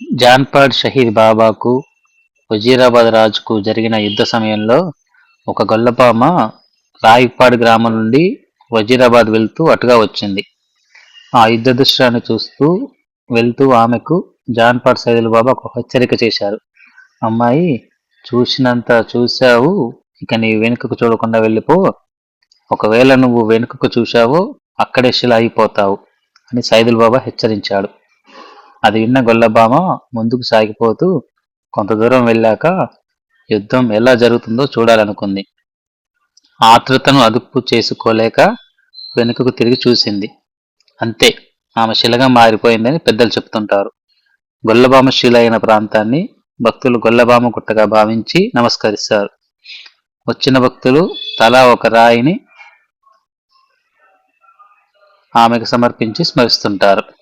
జాన్పాడ్ షహీద్ బాబాకు వజీరాబాద్ రాజుకు జరిగిన యుద్ధ సమయంలో ఒక గొల్లపామ రాయిపాడ్ గ్రామం నుండి వజీరాబాద్ వెళ్తూ అటుగా వచ్చింది. ఆ యుద్ధ దృశ్యాన్ని చూస్తూ వెళ్తూ ఆమెకు జాన్పాడ్ సైదుల్ బాబా ఒక హెచ్చరిక చేశారు. అమ్మాయి చూసినంత చూశావు ఇక నీ వెనుకకు చూడకుండా వెళ్ళిపో. ఒకవేళ నువ్వు వెనుకకు చూశావో అక్కడే శిల అయిపోతావు అని సైదుల్ బాబా హెచ్చరించాడు. అది విన్న గొల్లభామ ముందుకు సాగిపోతూ కొంత దూరం వెళ్ళాక యుద్ధం ఎలా జరుగుతుందో చూడాలనుకుంది. ఆతృతను అదుపు చేసుకోలేక వెనుకకు తిరిగి చూసింది. అంతే ఆమె శిలగా మారిపోయిందని పెద్దలు చెప్తుంటారు. గొల్లబామ శిల అయిన ప్రాంతాన్ని భక్తులు గొల్లబామ గుట్టగా భావించి నమస్కరిస్తారు. వచ్చిన భక్తులు తలా ఒక రాయిని ఆమెకు సమర్పించి స్మరిస్తుంటారు.